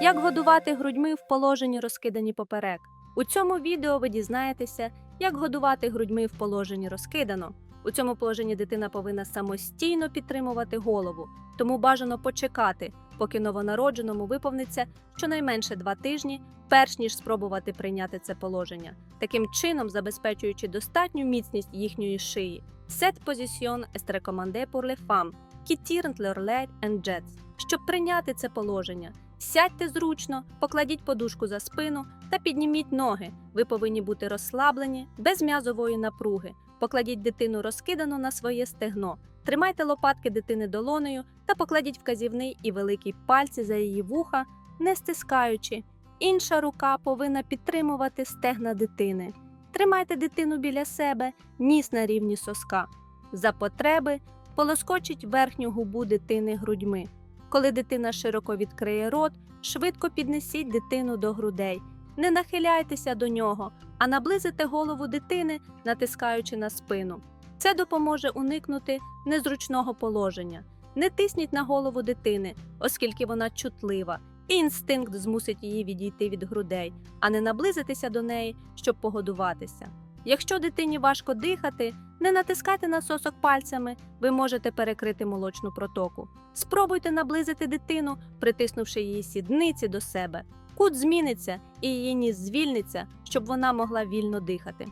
Як годувати грудьми в положенні розкидані поперек. У цьому відео ви дізнаєтеся, як годувати грудьми в положенні розкидано. У цьому положенні дитина повинна самостійно підтримувати голову, тому бажано почекати, поки новонародженому виповниться щонайменше два тижні, перш ніж спробувати прийняти це положення, таким чином забезпечуючи достатню міцність їхньої шиї. Cette position est recommandée pour les femmes qui. Щоб прийняти це положення, сядьте зручно, покладіть подушку за спину та підніміть ноги. Ви повинні бути розслаблені, без м'язової напруги. Покладіть дитину розкидано на своє стегно. Тримайте лопатки дитини долонею та покладіть вказівний і великий пальці за її вуха, не стискаючи. Інша рука повинна підтримувати стегна дитини. Тримайте дитину біля себе, ніс на рівні соска. За потреби полоскочіть верхню губу дитини грудьми. Коли дитина широко відкриє рот, швидко піднесіть дитину до грудей. Не нахиляйтеся до нього, а наблизите голову дитини, натискаючи на спину. Це допоможе уникнути незручного положення. Не тисніть на голову дитини, оскільки вона чутлива, і інстинкт змусить її відійти від грудей, а не наблизитися до неї, щоб погодуватися. Якщо дитині важко дихати, не натискайте на сосок пальцями, ви можете перекрити молочну протоку. Спробуйте наблизити дитину, притиснувши її сідниці до себе. Кут зміниться і її ніс звільниться, щоб вона могла вільно дихати.